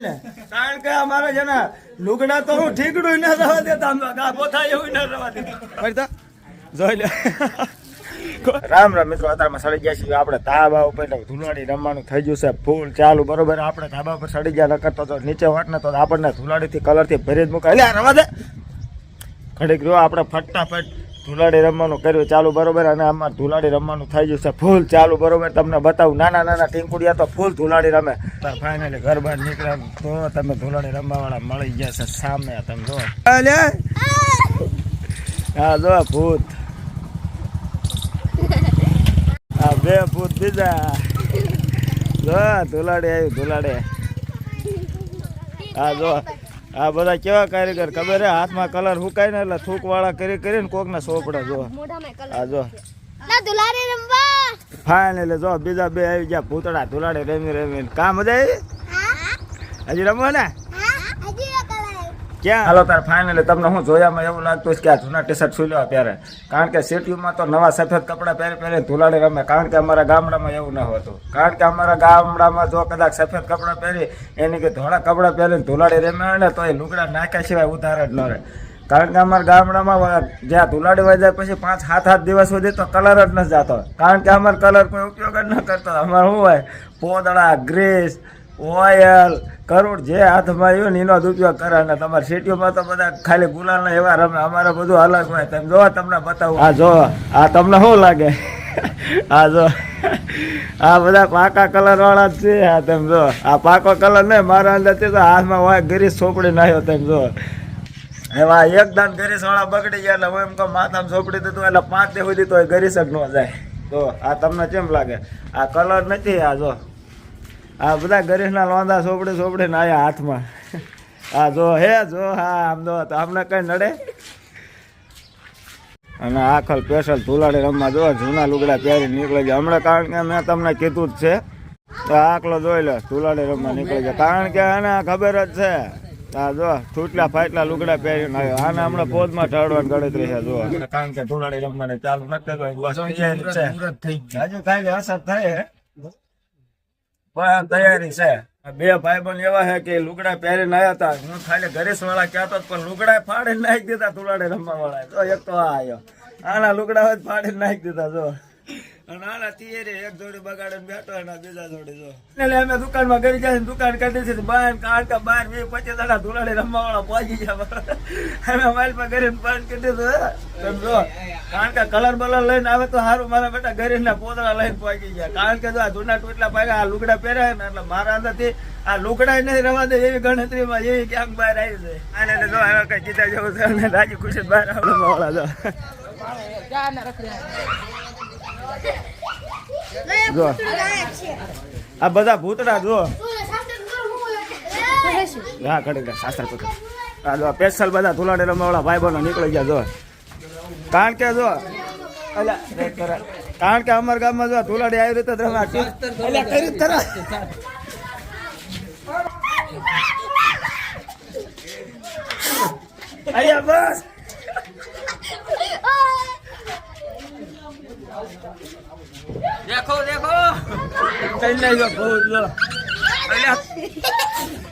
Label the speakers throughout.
Speaker 1: કારણ કે અમારે છે ને લુગડા તો હું ઠીકડું ના રવા દેતા ગાભો થાય એવું ના રવા દેતા. જોઈ લે. રામ રામ મિત્રો અત્યારમાં સડી ગયા છીએ. આપણે ધાબા ઉપર ને ધુલાડી રમવાનું થઈ ગયું છે ફૂલ ચાલુ. બરોબર આપણે ધાબા ઉપર સડી ગયા નકર તો નીચે વાટ ને તો આપણને ધુલાડીથી કલરથી ભરી જ મુકાય. લે રવા દે. ઘડીક રહ્યો આપણે ફટાફટ ધુલાડી રમવાનું કર્યું ચાલુ બરોબર અને આમાં ધુલાડી રમવાનું થઈ ગયું છે. ફૂલ ચાલુ બરોબર. તમને બતાવું નાના નાના ટીંકુડિયા તો ફૂલ ધુલાડી રમે. ફાઇનલી ઘર બહાર નીકળે તો તમે ધુલાડી રમવા વાળા મળી ગયા છે સામે. તમે જો હા જો ભૂત. હા બે ભૂત બીજા. જો ધુલાડી આવ્યું ધુલાડી. હા જો આ બધા કેવા કારીગર? ખબર હે? હાથમાં કલર હુકાય ને એટલે થૂક વાળા કરી કરીને કોક ના સોપડા જો. આ જો.
Speaker 2: દુલારી
Speaker 1: જો બીજા બે આવી ગયા. ભૂતડા ધુલાડે રમી રમીને. કામ મજા આવી? હજી રમવા ને ક્યાં? હાલો, તાર ફાઇનલી તમને હું જોયામાં એવું લાગતું કે આ જૂના ટી શર્ટ સુલ્યો ત્યારે કારણ કે સિટીમાં તો નવા સફેદ કપડાં પહેરી પહેરી ધુલાડી રમે. કારણ કે અમારા ગામડામાં એવું ન હતું. કારણ કે અમારા ગામડામાં જો કદાચ સફેદ કપડાં પહેરી, એની કે ધોળા કપડાં પહેરીને ધુલાડી રમે ને તો એ લુગડા નાખ્યા સિવાય ઉધાર જ ન રહે. કારણ કે અમારા ગામડામાં જ્યાં ધુલાડી વાય જાય પછી પાંચ, સાત સાત દિવસ સુધી તો કલર જ નથી જતો. કારણ કે અમારે કલર કોઈ ઉપયોગ જ ન કરતો. અમારે શું હોય? પોદળા ગ્રીસ ઓઇલ કરોડ જે હાથમાં આવ્યો ને એનો જ ઉપયોગ કરે ને તમારે સિટીઓમાં તો બધા ખાલી ગુલાલના એવા રમે. અમારે બધું અલગ હોય. તમે જો તમને બતાવું. આ જો આ તમને શું લાગે? આ જો આ બધા પાકા કલર વાળા જ છે. આ તમે જો આ પાકો કલર નહીં મારા અંદરથી તો હાથમાં હોય ગરીસ ચોપડી નાખ્યો તમે જો. એવા એકદમ ગરીસ વાળા બગડી ગયા એટલે હું એમ કહું માથામાં ચોપડી દીધું એટલે પાંચ દે સુધી તો ગરીસ જ ન જાય. તો આ તમને કેમ લાગે? આ કલર નથી આ જો. આ બધા ગરીસના લોંદા સોપડે સોપડે ને આયા હાથમાં. આ જો હે જો હા આમ જો તો આમને કઈ નડે? અને આખલ સ્પેશલ ધુલાડી રમવા જો જૂના લુગડા પહેરી નીકળે છે. હમણાં કારણ કે મેં તમને કીધું જ છે. તો આખલો જોઈ લે ધુલાડી રમવા નીકળે છે. કારણ કે આને ખબર જ છે. આ જો છૂટલા ફાટલા લુગડા પહેરીને આવ્યો. આને હમણાં પોદમાં ઢળવાની ગણતરી છે જો કારણ કે ધુલાડી રમવાને ચાલુ નથી થઈ હજુ કાંઈ અસર થાય તૈયારી છે. બે ભાઈ બન એવા હે કે લુગડા પહેરીને આવ્યા હતા. હું ખાલી ગરીસ વાળા કહેતો પણ લુગડા ફાડીને નાખી દીધા તુલાડે રમવા વાળા તો એક તો આ આવ્યો આના લુગડા ફાડીને નાખી દીધા, જો. અને આના એક જોડે બગાડીને બેઠો અને બીજા જોડી જો. એટલે અમે દુકાનમાં કરી જાય દુકાન કરી દીધી બાર કારણ કે બાર વીસ પચીસ દાડા ધુલાડી રમવા વાળા પહોંચી ગયા અમે મોબાઈલ પર કરીને બંધ કરી દીધું હે. સમજો કારણ કે કલર બલર લઈને આવે તો સારું મારા બેટા ગરીબના પોતળા લઈને પહોંચી ગયા. કારણ કે જો આ જૂના ટોટલા ભાગ્યા આ લુગડા પહેરાય ને એટલે મારા અંદરથી આ લુગડા નહીં રવા દે એવી ગણતરીમાં એવી ક્યાંક બહાર આવી જાય. જો હવે કઈ કીધા જેવું છે અને રાજી ખુશી બહાર આવે વાળા જો. જો. આ બધા ભૂતડા જો હા ખડી શાસ્ત્ર પકડ આ જો સ્પેશિયલ બધા ધુલાડે રમવાળા ભાઈ બહેનો નીકળી ગયા જો કારણ કે જો કરા. કારણ કે અમારા ગામમાં જો ધુલાડી આવી રીતે અહીંયા બસ. દેખો દેખો. કઈ નહીં જો બહુ જો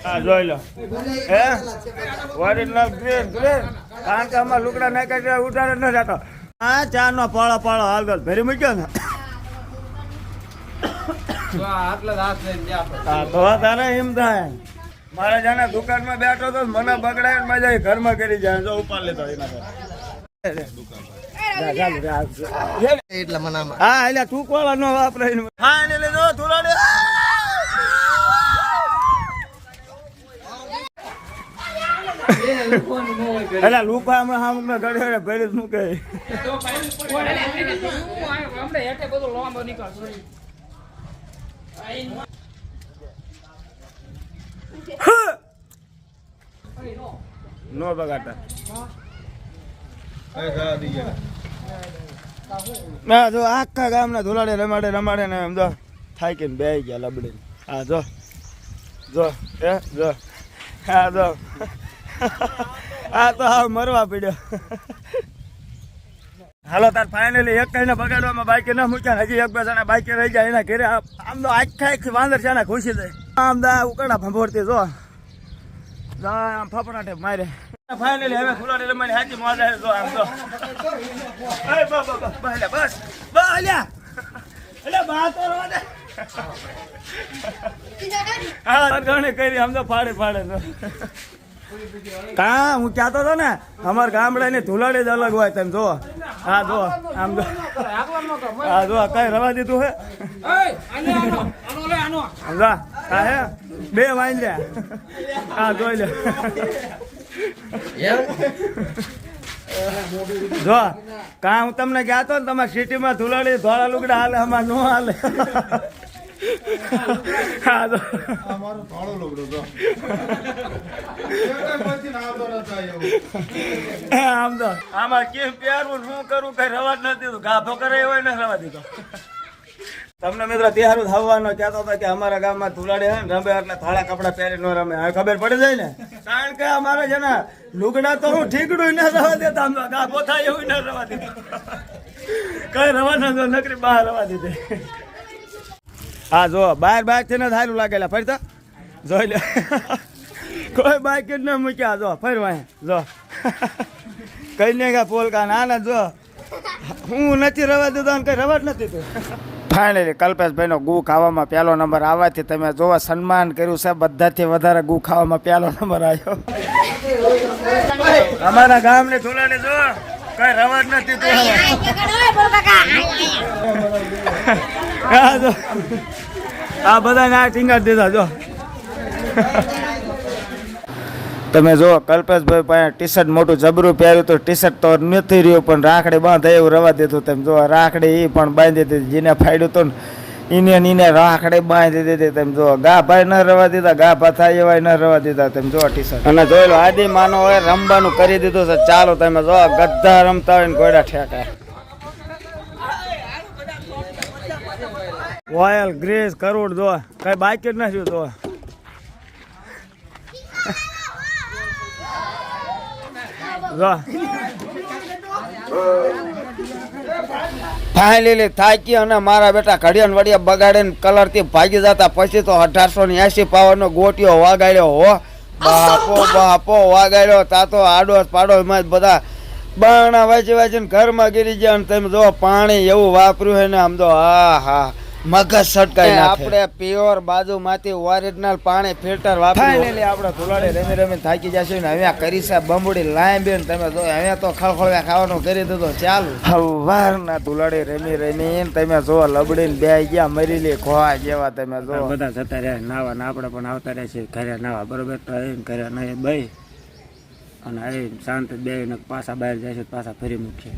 Speaker 1: હા જોઈ લો. હે? ઓરિજિનલ ગ્રીન ગ્રીન કારણ કે આમાં લુગડા નાખ્યા છે ઉતારે ન જતો. હા ચા નો પાળો પાળો હાલ ભેરી મૂક્યો ને? મારે જાણે દુકાનમાં બેઠો તો મને બગડાય મજા ઘરમાં કરી જાય જો ઉપાડ લેતો એના.
Speaker 3: એટલે
Speaker 1: હા તું કોળા નો વાપરે હા એટલે જો ધુલાડે એટલે લુકા હમણાં હામુક ના ગળે ભેરી શું કહે નો બગાડતા ના, જો આખા ગામના ધોલાડે રમાડે રમાડે ને એમ જો થાય કે બે ગયા લબડે હા, જો. જો એ જો. હા, જો. આ તો હા મરવા પડ્યો. હાલો, તાર ફાઇનલી એક કઈને બગાડવામાં બાઈકે ના મૂક્યા હજી એક બે જણા બાઈકે રહી જાય એના ઘરે. આમ તો આખા એક વાંદર છે ને ખુશી થાય આમ દા ઉકડા ભંભોરતી જો. ફફડાટે મારે. ફાઇનલી હવે ફૂલાડી રમવાની હાજી મોજા જો આમ તો. અરે બસ બસ બસ. બસ અલ્યા અલ્યા બા તો રવા દે. હા ગણે કરી, આમ તો ફાડે કા, હું કહેતો હતો ને, અમાર ગામડાની ધુલાડી જ અલગ હોય તમે જો હા જો આમ જો રવા દીધું હે? હા, હે બે લે હા, જોઈ લે જો કા હું તમને કહેતો ને તમારે સિટીમાં ધુલાડી ધોળા લુગડા હાલે અમાર નો હાલે. આમ તો. આમાં કેમ પ્યારું શું કરવું કઈ રવા જ નથી દીધું ગાભો કરે એવો ને રવા દીધો. તમને મિત્રો તહેવારો થવાનો કહેતો હતો કે અમારા ગામમાં ધુલાડે હે ને રમે એટલે થાળા કપડા પહેરી ન રમે. હવે ખબર પડી જાય ને? કારણ કે અમારે છે ને, લુગડા તો હું ઠીકડું ના રવા દેતા આમ ગાભો થાય એવું ના રવા દેતા. કઈ રવા ન નકરી બહાર રવા દીધી. હા જો બહાર બહારથી ને થારું લાગેલા ફરતા જોઈ લે. કોઈ બાઈક જ ન મૂક્યા જો ફરવા જો કઈ ને કા પોલકા ના ના જો હું નથી રવા ને કઈ રવા જ નથી તું ફાઇનલી કલ્પેશભાઈનો ગુ ખાવામાં પહેલો નંબર આવવાથી તમે જોવા સન્માન કર્યું છે. બધાથી વધારે ગુ ખાવામાં પહેલો નંબર આવ્યો અમારા ગામને થોડાને જો, કઈ રવાજ નથી આ બધાને આ ટીંગાડી દીધા, જો. તમે જો કલ્પેશભાઈ પાસે ટી શર્ટ મોટું જબરું પહેર્યું તો ટી શર્ટ તો નથી રહ્યું પણ રાખડી બાંધે એવું રવા દીધું તેમ. જો રાખડી એ પણ બાંધી દીધી જેને ફાડ્યું તો એને નીને રાખડે બાંધી દીધી તમે. જો ગા ભાઈ ન રવા દીધા ગા ભાથા એવા ન રવા દીધા તમે. જો ટી શર્ટ અને જોઈ લો આદિ માનો હોય રમવાનું કરી દીધું છે. ચાલો તમે જો ગદ્દા રમતા હોય ને ગોડા ઠેકા રોયલ ગ્રેસ કરોડ જો કઈ બાકી જ નથી જો જો. ફાઇનલી થાકી અને મારા બેટા ઘડિયાન વડિયા બગાડીને કલરથી ભાગી જતા પછી તો અઢારસો ને એસી પાવર નો ગોટીઓ વાગાડ્યો હો. બાપો બાપો વાગાડ્યો. તાતો આડો પાડો એમાં જ બધા બાણા વાંચી વાંચીને ઘરમાં ગીરી ગયા અને તમે જો પાણી એવું વાપર્યું હોય ને આમ તો હા હા. મગજ સટકાઈ આપણે પ્યોર બાજુમાંથી ઓરિજિનલ પાણી ફિલ્ટર વાપરી ફાઇનલી આપણે ધુલાડે રમી રમી થાકી જશે ને હવે કરી છે બંબુડી લાંબી બેન તમે જો હવે તો ખળખળવા ખાવાનું કરી દીધો ચાલુ. સવારના ધુલાડે રમી રમી તમે જો લબડીને બે ગયા મરી લે ખોવા જેવા તમે જો.
Speaker 4: બધા જતા રહ્યા નાવા ને આપણે પણ આવતા રહ્યા છીએ ઘરે નાવા બરોબર? તો એમ ઘરે નહીં બે અને આવી શાંત બે ને પાછા બહાર જાય છે પાછા ફરી મૂકીએ.